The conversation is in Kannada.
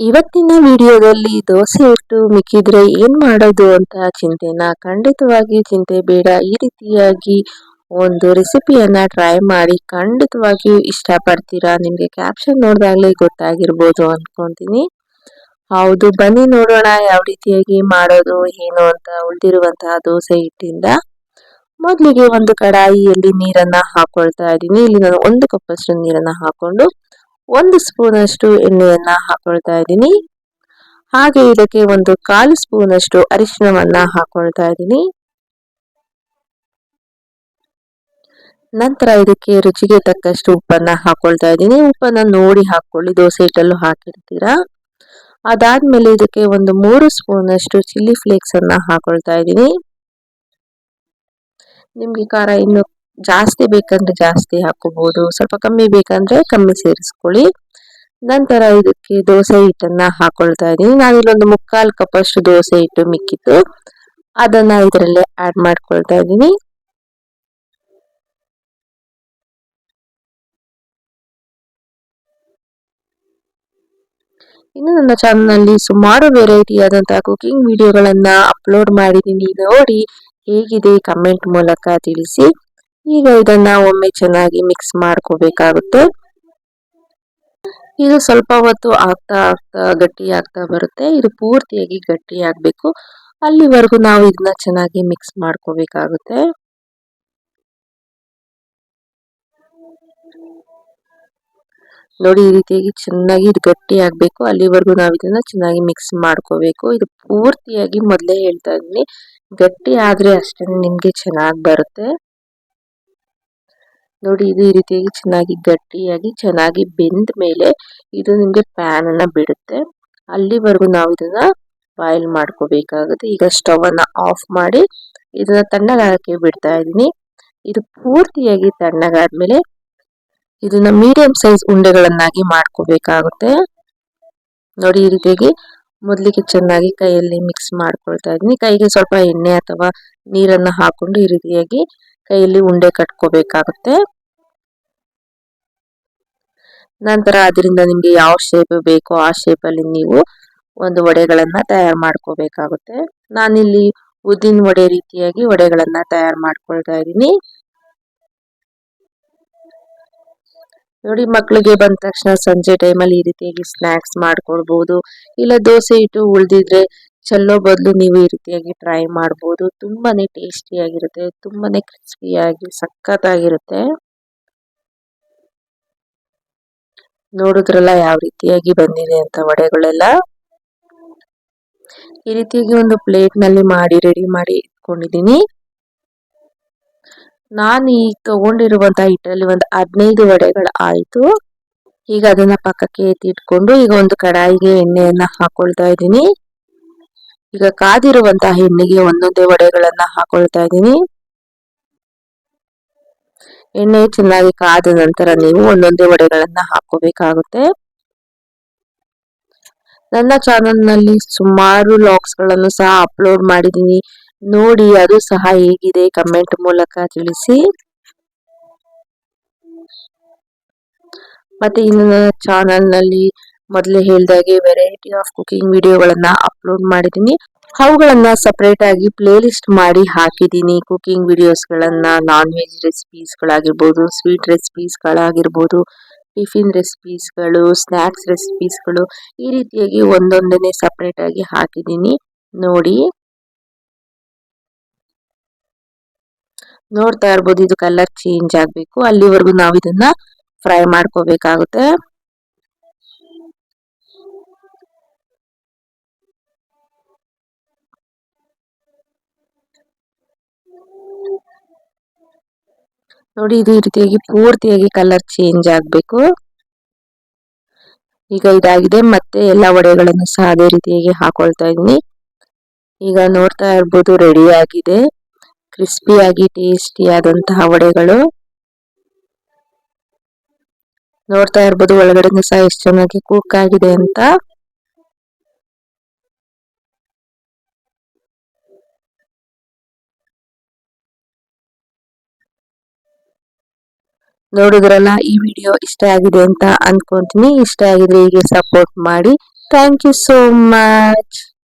ಇವತ್ತಿನ ವಿಡಿಯೋದಲ್ಲಿ ದೋಸೆ ಇಟ್ಟು ಮಿಕ್ಕಿದ್ರೆ ಏನ್ ಮಾಡೋದು ಅಂತ ಚಿಂತೆನ ಖಂಡಿತವಾಗಿ ಚಿಂತೆ ಬೇಡ. ಈ ರೀತಿಯಾಗಿ ಒಂದು ರೆಸಿಪಿಯನ್ನ ಟ್ರೈ ಮಾಡಿ ಖಂಡಿತವಾಗಿಯೂ ಇಷ್ಟಪಡ್ತೀರಾ? ನಿಮ್ಗೆ ಕ್ಯಾಪ್ಷನ್ ನೋಡಿದಾಗಲೇ ಗೊತ್ತಾಗಿರ್ಬೋದು ಅನ್ಕೊಂತೀನಿ. ಹೌದು, ಬನ್ನಿ ನೋಡೋಣ ಯಾವ ರೀತಿಯಾಗಿ ಮಾಡೋದು, ಏನು ಅಂತ ಉಳಿದಿರುವಂತಹ ದೋಸೆ ಹಿಟ್ಟಿಂದ. ಮೊದಲಿಗೆ ಒಂದು ಕಡಾಯಿಯಲ್ಲಿ ನೀರನ್ನ ಹಾಕೊಳ್ತಾ ಇದ್ದೀನಿ. ಇಲ್ಲಿ ನಾನು ಒಂದು ಕಪ್ಪಷ್ಟು ನೀರನ್ನ ಹಾಕೊಂಡು ಒಂದು ಸ್ಪೂನ್ ಅಷ್ಟು ಎಣ್ಣೆಯನ್ನ ಹಾಕೊಳ್ತಾ ಇದ್ದೀನಿ. ಹಾಗೆ ಇದಕ್ಕೆ ಒಂದು ಕಾಲು ಸ್ಪೂನ್ ಅಷ್ಟು ಹಾಕೊಳ್ತಾ ಇದ್ದೀನಿ. ನಂತರ ಇದಕ್ಕೆ ರುಚಿಗೆ ತಕ್ಕಷ್ಟು ಉಪ್ಪನ್ನ ಹಾಕೊಳ್ತಾ ಇದ್ದೀನಿ. ಉಪ್ಪನ್ನ ನೋಡಿ ಹಾಕೊಳ್ಳಿ ದೋಸೆ ಹಿಟ್ಟಲ್ಲೂ ಹಾಕಿರ್ತೀರಾ? ಅದಾದ್ಮೇಲೆ ಇದಕ್ಕೆ ಒಂದು ಮೂರು ಸ್ಪೂನ್ ಅಷ್ಟು ಚಿಲ್ಲಿ ಫ್ಲೇಕ್ಸ್ ಅನ್ನ ಹಾಕೊಳ್ತಾ ಇದ್ದೀನಿ. ನಿಮ್ಗೆ ಖಾರ ಇನ್ನು ಜಾಸ್ತಿ ಬೇಕಂದ್ರೆ ಜಾಸ್ತಿ ಹಾಕೋಬಹುದು ಸ್ವಲ್ಪ ಕಮ್ಮಿ ಬೇಕಂದ್ರೆ ಕಮ್ಮಿ ಸೇರಿಸ್ಕೊಳ್ಳಿ. ನಂತರ ಇದಕ್ಕೆ ದೋಸೆ ಹಿಟ್ಟನ್ನ ಹಾಕೊಳ್ತಾ ಇದ್ದೀನಿ. ನಾನು ಇಲ್ಲೊಂದು ಮುಕ್ಕಾಲು ಕಪ್ ಅಷ್ಟು ದೋಸೆ ಹಿಟ್ಟು ಮಿಕ್ಕಿತ್ತು ಅದನ್ನ ಇದರಲ್ಲಿ ಆಡ್ ಮಾಡ್ಕೊಳ್ತಾ ಇದ್ದೀನಿ. ಇನ್ನು ನನ್ನ ಚಾನಲ್ನಲ್ಲಿ ಸುಮಾರು ವೆರೈಟಿ ಆದಂತಹ ಕುಕಿಂಗ್ ವಿಡಿಯೋಗಳನ್ನ ಅಪ್ಲೋಡ್ ಮಾಡಿದ್ದೀನಿ. ನೋಡಿ, ಹೇಗಿದೆ ಕಮೆಂಟ್ ಮೂಲಕ ತಿಳಿಸಿ. ಈಗ ಇದನ್ನ ಒಮ್ಮೆ ಚೆನ್ನಾಗಿ ಮಿಕ್ಸ್ ಮಾಡ್ಕೋಬೇಕಾಗುತ್ತೆ. ಇದು ಸ್ವಲ್ಪ ಹೊತ್ತು ಆಗ್ತಾ ಆಗ್ತಾ ಗಟ್ಟಿ ಆಗ್ತಾ ಬರುತ್ತೆ. ಇದು ಪೂರ್ತಿಯಾಗಿ ಗಟ್ಟಿ ಆಗ್ಬೇಕು. ಅಲ್ಲಿವರೆಗೂ ನಾವು ಇದನ್ನ ಚೆನ್ನಾಗಿ ಮಿಕ್ಸ್ ಮಾಡ್ಕೋಬೇಕಾಗುತ್ತೆ. ನೋಡಿ ಈ ರೀತಿಯಾಗಿ ಚೆನ್ನಾಗಿ ಇದು ಗಟ್ಟಿ ಆಗ್ಬೇಕು. ಅಲ್ಲಿವರೆಗೂ ನಾವು ಇದನ್ನ ಚೆನ್ನಾಗಿ ಮಿಕ್ಸ್ ಮಾಡ್ಕೋಬೇಕು. ಇದು ಪೂರ್ತಿಯಾಗಿ ಮೊದಲೇ ಹೇಳ್ತಾ ಇದ್ದೀನಿ. ಗಟ್ಟಿ ಆದ್ರೆ ಅಷ್ಟೇ ನಿಮ್ಗೆ ಚೆನ್ನಾಗಿ ಬರುತ್ತೆ. ನೋಡಿ, ಇದು ಈ ರೀತಿಯಾಗಿ ಚೆನ್ನಾಗಿ ಗಟ್ಟಿಯಾಗಿ ಚೆನ್ನಾಗಿ ಬೆಂದ ಮೇಲೆ ಇದು ನಿಮಗೆ ಪ್ಯಾನ್ ಅನ್ನ ಬಿಡುತ್ತೆ. ಅಲ್ಲಿವರೆಗೂ ನಾವು ಇದನ್ನ ಬಾಯ್ಲ್ ಮಾಡ್ಕೋಬೇಕಾಗುತ್ತೆ. ಈಗ ಸ್ಟವ್ ಅನ್ನ ಆಫ್ ಮಾಡಿ ಇದನ್ನ ತಣ್ಣಗಾಗಕ್ಕೆ ಬಿಡ್ತಾ ಇದ್ದೀನಿ. ಇದು ಪೂರ್ತಿಯಾಗಿ ತಣ್ಣಗಾದ್ಮೇಲೆ ಇದನ್ನ ಮೀಡಿಯಂ ಸೈಜ್ ಉಂಡೆಗಳನ್ನಾಗಿ ಮಾಡ್ಕೋಬೇಕಾಗುತ್ತೆ. ನೋಡಿ, ಈ ರೀತಿಯಾಗಿ ಮೊದಲಿಗೆ ಚೆನ್ನಾಗಿ ಕೈಯಲ್ಲಿ ಮಿಕ್ಸ್ ಮಾಡ್ಕೊಳ್ತಾ ಇದ್ದೀನಿ. ಕೈಗೆ ಸ್ವಲ್ಪ ಎಣ್ಣೆ ಅಥವಾ ನೀರನ್ನು ಹಾಕೊಂಡು ಈ ರೀತಿಯಾಗಿ ಕೈಯಲ್ಲಿ ಉಂಡೆ ಕಟ್ಕೋಬೇಕಾಗುತ್ತೆ. ನಂತರ ಅದರಿಂದ ನಿಮಗೆ ಯಾವ ಶೇಪ್ ಬೇಕೋ ಆ ಶೇಪ್ ಅಲ್ಲಿ ನೀವು ಒಂದು ವಡೆಗಳನ್ನು ತಯಾರು ಮಾಡ್ಕೋಬೇಕಾಗುತ್ತೆ. ನಾನಿಲ್ಲಿ ಉದ್ದಿನ ವಡೆ ರೀತಿಯಾಗಿ ವಡೆಗಳನ್ನು ತಯಾರು ಮಾಡ್ಕೊಳ್ತಾ ಇದ್ದೀನಿ. ನೋಡಿ ಮಕ್ಕಳಿಗೆ ಬಂದ ತಕ್ಷಣ ಸಂಜೆ ಟೈಮಲ್ಲಿ ಈ ರೀತಿಯಾಗಿ ಸ್ನಾಕ್ಸ್ ಮಾಡ್ಕೊಳ್ಬೋದು. ಇಲ್ಲ, ದೋಸೆ ಇಟ್ಟು ಉಳಿದಿದ್ರೆ ಚೆಲ್ಲೋ ಬದಲು ನೀವು ಈ ರೀತಿಯಾಗಿ ಟ್ರೈ ಮಾಡ್ಬೋದು. ತುಂಬಾನೇ ಟೇಸ್ಟಿಯಾಗಿರುತ್ತೆ ತುಂಬಾನೇ ಕ್ರಿಸ್ಪಿಯಾಗಿ ಸಖತ್ತಾಗಿರುತ್ತೆ. ನೋಡಿದ್ರಲ್ಲ ಯಾವ ರೀತಿಯಾಗಿ ಬಂದಿದೆ ಅಂತ ವಡೆಗಳೆಲ್ಲ. ಈ ರೀತಿಯಾಗಿ ಒಂದು ಪ್ಲೇಟ್ನಲ್ಲಿ ಮಾಡಿ ರೆಡಿ ಮಾಡಿ ಇಟ್ಕೊಂಡಿದ್ದೀನಿ. ನಾನು ಈಗ ತಗೊಂಡಿರುವಂತಹ ಹಿಟ್ಟಲ್ಲಿ ಒಂದು ಹದಿನೈದು ವಡೆಗಳು ಆಯ್ತು. ಈಗ ಅದನ್ನ ಪಕ್ಕಕ್ಕೆ ಎತ್ತಿಟ್ಕೊಂಡು ಈಗ ಒಂದು ಕಡಾಯಿಗೆ ಎಣ್ಣೆಯನ್ನ ಹಾಕೊಳ್ತಾ ಇದ್ದೀನಿ. ಈಗ ಕಾದಿರುವಂತಹ ಎಣ್ಣೆಗೆ ಒಂದೊಂದೇ ವಡೆಗಳನ್ನ ಹಾಕೊಳ್ತಾ ಇದ್ದೀನಿ. ಎಣ್ಣೆ ಚೆನ್ನಾಗಿ ಕಾದ ನಂತರ ನೀವು ಒಂದೊಂದೇ ವಡೆಗಳನ್ನ ಹಾಕೋಬೇಕಾಗುತ್ತೆ ನನ್ನ ಚಾನಲ್ನಲ್ಲಿ ಸುಮಾರು ಲಾಗ್ಸ್ಗಳನ್ನು ಸಹ ಅಪ್ಲೋಡ್ ಮಾಡಿದ್ದೀನಿ. ನೋಡಿ, ಅದು ಸಹ ಹೇಗಿದೆ ಕಮೆಂಟ್ ಮೂಲಕ ತಿಳಿಸಿ. ಮತ್ತೆ ಇನ್ನು ನನ್ನ ಚಾನಲ್ ಮೊದಲೇ ಹೇಳಿದಾಗೆ ವೆರೈಟಿ ಆಫ್ ಕುಕಿಂಗ್ ವಿಡಿಯೋಗಳನ್ನ ಅಪ್ಲೋಡ್ ಮಾಡಿದ್ದೀನಿ. ಅವುಗಳನ್ನ ಸಪರೇಟ್ ಆಗಿ ಪ್ಲೇ ಲಿಸ್ಟ್ ಮಾಡಿ ಹಾಕಿದ್ದೀನಿ. ಕುಕಿಂಗ್ ವಿಡಿಯೋಸ್ ಗಳನ್ನ ನಾನ್ ವೆಜ್ ರೆಸಿಪೀಸ್ ಗಳಾಗಿರ್ಬೋದು ಸ್ವೀಟ್ ರೆಸಿಪೀಸ್ ಗಳಾಗಿರ್ಬೋದು ಟಿಫಿನ್ ರೆಸಿಪೀಸ್ಗಳು ಸ್ನ್ಯಾಕ್ಸ್ ರೆಸಿಪೀಸ್ಗಳು ಈ ರೀತಿಯಾಗಿ ಒಂದೊಂದನ್ನೇ ಸಪರೇಟ್ ಆಗಿ ಹಾಕಿದ್ದೀನಿ. ನೋಡಿ. ನೋಡ್ತಾ ಇರ್ಬೋದು, ಇದು ಕಲರ್ ಚೇಂಜ್ ಆಗಬೇಕು. ಅಲ್ಲಿವರೆಗೂ ನಾವು ಇದನ್ನ ಫ್ರೈ ಮಾಡ್ಕೋಬೇಕಾಗುತ್ತೆ. ನೋಡಿ ಇದು ಈ ರೀತಿಯಾಗಿ ಪೂರ್ತಿಯಾಗಿ ಕಲರ್ ಚೇಂಜ್ ಆಗಬೇಕು. ಈಗ ಇದಾಗಿದೆ. ಮತ್ತೆ ಎಲ್ಲ ವಡೆಗಳನ್ನು ಸಹ ಅದೇ ರೀತಿಯಾಗಿ ಹಾಕೊಳ್ತಾ ಇದ್ದೀನಿ. ಈಗ ನೋಡ್ತಾ ಇರ್ಬೋದು ರೆಡಿ ಆಗಿದೆ. ಕ್ರಿಸ್ಪಿಯಾಗಿ ಟೇಸ್ಟಿ ಆದಂತಹ ವಡೆಗಳು. ನೋಡ್ತಾ ಇರ್ಬೋದು ಒಳಗಡೆ ಸಹ ಎಷ್ಟು ಚೆನ್ನಾಗಿ ಕುಕ್ ಆಗಿದೆ ಅಂತ. ನೋಡಿದ್ರಲ್ಲ, ಈ ವಿಡಿಯೋ ಇಷ್ಟ ಆಗಿದೆ ಅಂತ ಅನ್ಕೊಂತೀನಿ. ಇಷ್ಟ ಆಗಿದ್ರೆ ಹೀಗೆ ಸಪೋರ್ಟ್ ಮಾಡಿ. Thank you so much